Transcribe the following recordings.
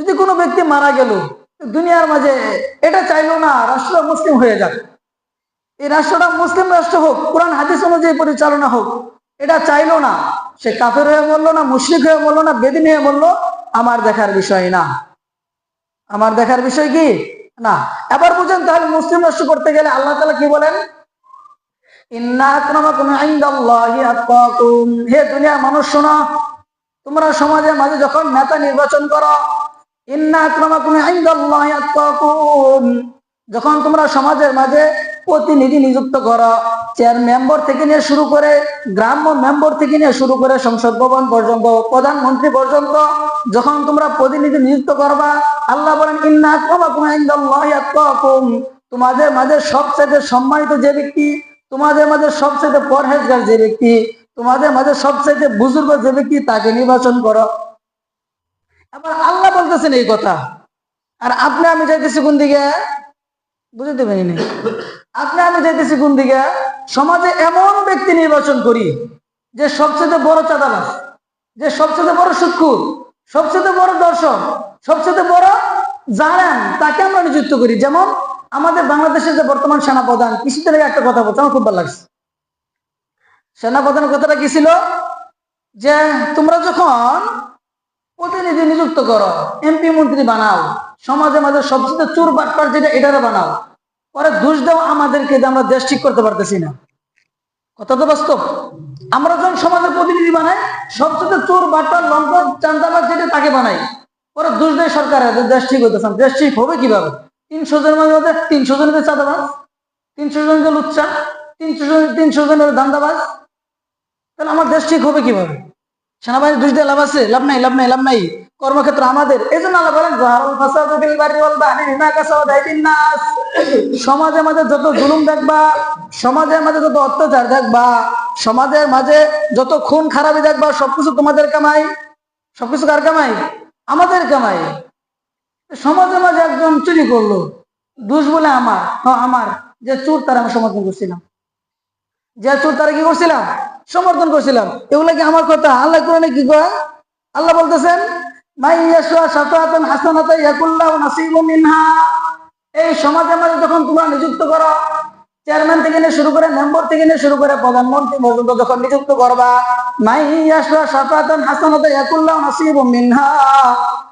যদি কোনো ব্যক্তি মারা গেল দুনিয়ার মাঝে এটা চাইলো না, রাষ্ট্র মুসলিম হয়ে যাক। এই রাষ্ট্রটা মুসলিম রাষ্ট্র হোক, কোরআন, হাদিস অনুযায়ী পরিচালনা হোক, এটা চাইলো না। সে কাফের হয়ে বলল না, মুশরিক হয়ে বলল না, বেদিন হয়ে বলল আমার দেখার বিষয় না। আমার দেখার বিষয় কি? না। এবার বুঝেন তাহলে মুসলিম রাষ্ট্র করতে গেলে আল্লাহ তালা কি বলেন? হে দুনিয়ার মানুষ শোনো, তোমরা সমাজের মাঝে যখন নেতা নির্বাচন করো যখন তোমরা সমাজের মাঝে প্রতিনিধি নিযুক্ত করো চেয়ার মেম্বার থেকে নিয়ে শুরু করে গ্রাম্য মেম্বার থেকে নিয়ে শুরু করে সংসদ ভবন পর্যন্ত, প্রধানমন্ত্রী পর্যন্ত, যখন তোমরা প্রতিনিধি নিযুক্ত করবা, আল্লাহ বলেন তোমাদের মাঝে সবচেয়ে সম্মানিত যে ব্যক্তি, তোমাদের মাঝে সবচেয়ে পরহেজগার যে ব্যক্তি, তোমাদের মাঝে সবচেয়ে বুজুর্গ যে ব্যক্তি, তাকে নির্বাচন করো। আবার আল্লাহ বলতেছেন এই কথা। আর আপনি আমি যাইতেছি কোন দিকে? বুঝতে পারিনি। আপনি আমি যাইতেছি কোন দিকে? সমাজে এমন ব্যক্তি নির্বাচন করি, যে সবচেয়ে বড় চাঁদাবাস যে সবচেয়ে বড় সুৎকুর সবচেয়ে বড় দর্শক, সবচেয়ে বড় জানেন তাকে আমরা নিযুক্ত করি। যেমন আমাদের বাংলাদেশের যে বর্তমান সেনাপ্রধান কিছুদিন একটা কথা বলছে, আমার খুব ভালো লাগছে। সেনাপ্রধানের কথাটা কি ছিল? যে তোমরা যখন প্রতিনিধি নিযুক্ত করো। এমপি মন্ত্রী বানাও। সমাজে মাঝে সবচেয়ে চুর বাটপার যেটা, এটারে বানাও। পরে দোষ দাও আমাদেরকে যে আমরা দেশ ঠিক করতে পারতেছি না। কথা তো বাস্তব। আমরা যখন সমাজের প্রতিনিধি বানাই, সবচেয়ে চোর বাটপার, লম্পট চান্দাবাজ যেটা, তাকে বানাই। পরে দোষ দেয় সরকার দেশ ঠিক হইতেছে। দেশ ঠিক হবে কীভাবে? তিনশো জনের মধ্যে তিনশো জনের চাঁদাবাজ, তিনশো জনের লুচ্চা, তিনশো জন তিনশো জনের ধান্দাবাজ তাহলে আমার দেশ ঠিক হবে কীভাবে? সেনাবাহিনী দিয়ে লাভ আছে? লাভ নাই লাভ নাই লাভ নাই। কর্মক্ষেত্র আমাদের। এই জন্য আল্লাহ বলেন। সমাজের মাঝে যত জুলুম দেখবা, সমাজের মাঝে যত অত্যাচার দেখবা, সমাজের মাঝে যত খুন খারাপি দেখবা, সবকিছু তোমাদের কামাই। সবকিছু কার কামাই? আমাদের কামাই। সমাজের মাঝে একজন চুরি করল। দোষ বলে আমার আমার। যে চোর, তার আমি সমর্থন করছিলাম। যে চোর, তারা কি করছিলাম? সমর্থন করছিলাম। এগুলা কি আমার কথা? আল্লাহ কোরআনে কি কয়? আল্লাহ বলতেছেন এই সমাজের মাঝে যখন তোমরা নিযুক্ত করো চেয়ারম্যান থেকে নিয়ে শুরু করে মেম্বার থেকে নিয়ে শুরু করে প্রধানমন্ত্রী পর্যন্ত যখন নিযুক্ত করবা, মাই ইয়াশুয়া শাফাআতান হাসানাতা ইয়াকুল্লাহু নাসিবুম মিনহা।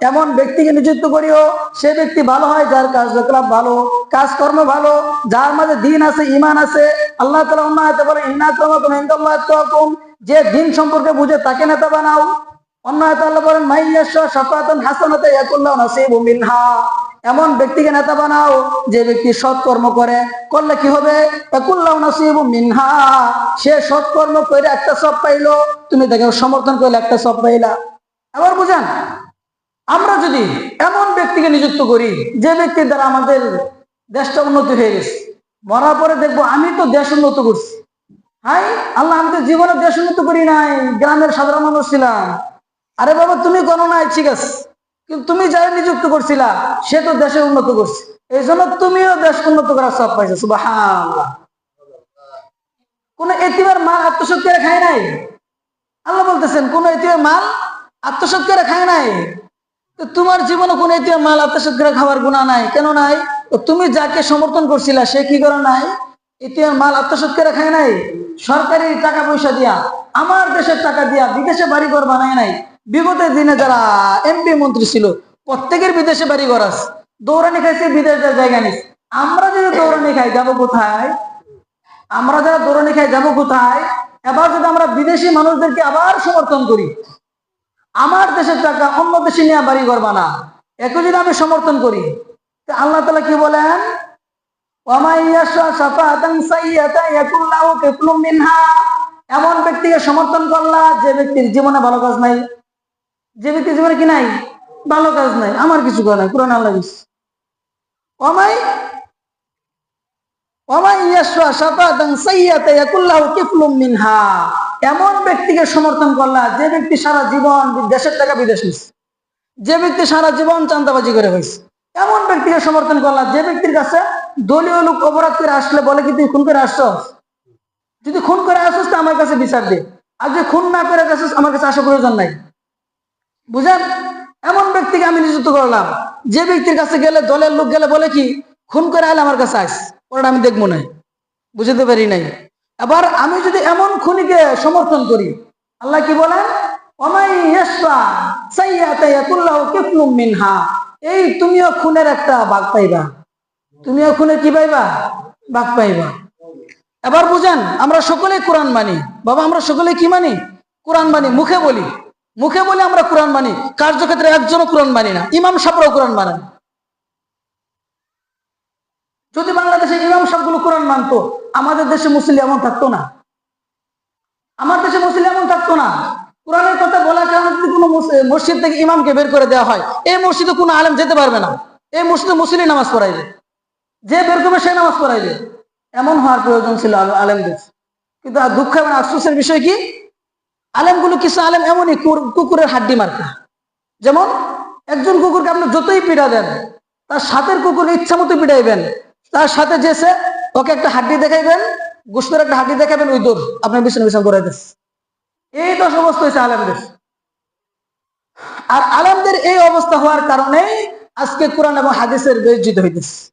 এমন ব্যক্তিকে নিযুক্ত করিও, সে ব্যক্তি ভালো হয়, যার কার্যকলাপ ভালো, কাজকর্ম ভালো, যার মাঝে দিন আছে ইমান আছে। আল্লাহ অন্য আয়তে বলে ইন্নাকুম ইনদাল্লাহ আতকাকুম। যে দিন সম্পর্কে বুঝে তাকে নেতা বানাও। অন্য আল্লাহ বলেন মাইয়াশা শাফাতান হাসানাতে ইয়াকুল্লাহু নাসিবু মিনহা। এমন ব্যক্তিকে নেতা বানাও যে ব্যক্তি সৎকর্ম করে। করলে কি হবে? মিনহা। সে সৎকর্ম করে একটা সব পাইলো, তুমি তাকে সমর্থন করলে একটা সব পাইলা। আবার বুঝেন, আমরা যদি এমন ব্যক্তিকে নিযুক্ত করি, যে ব্যক্তির দ্বারা আমাদের দেশটা উন্নতি হয়ে গেছে, মরার পরে দেখব আমি তো দেশ উন্নত করছি। হাই, আল্লাহ আমি তো জীবনে দেশ উন্নত করি নাই, গ্রামের সাধারণ মানুষ ছিলাম। আরে বাবা, তুমি করো নাই ঠিক আছে। কিন্তু তুমি যারা নিযুক্ত করছিলা, সে তো দেশে উন্নত করছে। এই জন্য তুমিও দেশ উন্নত করার সব পাইছো কোন এতিবার মাল আত্মসাৎ করে খায় নাই? আল্লাহ বলতেছেন, কোন এতিবার মাল আত্মসাৎ করে খায় নাই? তোমার জীবনে কোন এতিবার মাল আত্মসাৎ করে খাওয়ার গুণা নাই, কেন নাই? তো তুমি যাকে সমর্থন করছিলা, সে কি করে নাই? এতিবার মাল আত্মসাৎ করে খায় নাই? সরকারি টাকা পয়সা দিয়া, আমার দেশের টাকা দিয়া বিদেশে বাড়ি ঘর বানায় নাই? বিগতের দিনে যারা এমপি মন্ত্রী ছিল, প্রত্যেকের বিদেশে বাড়ি ঘর আছে। দৌড়ানি খাইছে বিদেশের জায়গা নিস আমরা যদি দৌড়ানি খাই, যাব কোথায়? আমরা যারা দৌড়ানি খাই, যাব কোথায়? এবার যদি আমরা বিদেশি মানুষদেরকে আবার সমর্থন করি, আমার দেশের টাকা অন্য দেশে নিয়ে বাড়ি ঘর বানা একে যদি আমি সমর্থন করি আল্লাহ তালা কি বলেন? এমন ব্যক্তিকে সমর্থন করলা যে ব্যক্তির জীবনে ভালো কাজ নাই। যে ব্যক্তি জীবনে কি নাই? ভালো কাজ নাই, আমার কিছু করে নাই, কোরআন আল্লাহ দিস মিনহা। এমন ব্যক্তিকে সমর্থন করলা যে ব্যক্তি সারা জীবন দেশের টাকা বিদেশ নিছে। যে ব্যক্তি সারা জীবন চান্দাবাজি করে হয়েছে এমন ব্যক্তিকে সমর্থন করলা যে ব্যক্তির কাছে দলীয় লোক অপরাধ করে আসলে বলে কি, তুই খুন করে আসছস যদি খুন করে আসছিস তো আমার কাছে বিচার দে। আর যদি খুন না করে আসছিস আমার কাছে আসা প্রয়োজন নাই। বুঝেন? এমন ব্যক্তিকে আমি নিযুক্ত করলাম। যে ব্যক্তির কাছে গেলে, দলের লোক গেলে বলে কি, খুন করে আলে আমার কাছে আস ওটা আমি দেখব না। বুঝতে পারি নাই। আবার আমি যদি এমন খুনিকে সমর্থন করি, আল্লাহ কি বলেন? মিনহা। এই তুমিও খুনের একটা ভাগ পাইবা। তুমিও খুনের কি পাইবা? ভাগ পাইবা। এবার বুঝেন, আমরা সকলেই কোরআন মানি। বাবা, আমরা সকলে কি মানি? কোরআন মানি, মুখে বলি। মুখে বলে আমরা কোরআন মানি, কার্যক্ষেত্রে একজনও কোরআন মানি না, ইমাম সাহেবরাও কোরআন মানেন যদি বাংলাদেশে ইমাম সাহেবগুলো কোরআন মানতো, আমাদের দেশে মুসলিম এমন থাকতো না। আমার দেশে মুসলিম এমন থাকতো না। কোরআনের কথা বলার কারণে যদি কোনো মসজিদ থেকে ইমামকে বের করে দেওয়া হয়, এই মসজিদে কোনো আলেম যেতে পারবে না। এই মসজিদে মুসলিম নামাজ পড়াইবে। যে বের করবে সে নামাজ পড়াইবে। এমন হওয়ার প্রয়োজন ছিল আল- আলেমদের। কিন্তু দুঃখ এবং আফসোসের বিষয় কি? আলেমগুলো কিছু আলেম এমনই কুকুরের হাড্ডি মার্কা। যেমন একজন কুকুরকে আপনি যতই পিড়া দেন, তার সাথের কুকুর ইচ্ছা মতো পিড়াইবেন। তার সাথে যেসে ওকে একটা হাড্ডি দেখাইবেন গোস্তের একটা হাড্ডি দেখাবেন ওই দৌড় আপনার বিছানা বিছানা করে দিস। এই তো অবস্থা হয়েছে আলেমদের। আর আলেমদের এই অবস্থা হওয়ার কারণে আজকে কোরআন এবং হাদিসের বেজ্জিত হইতেছে।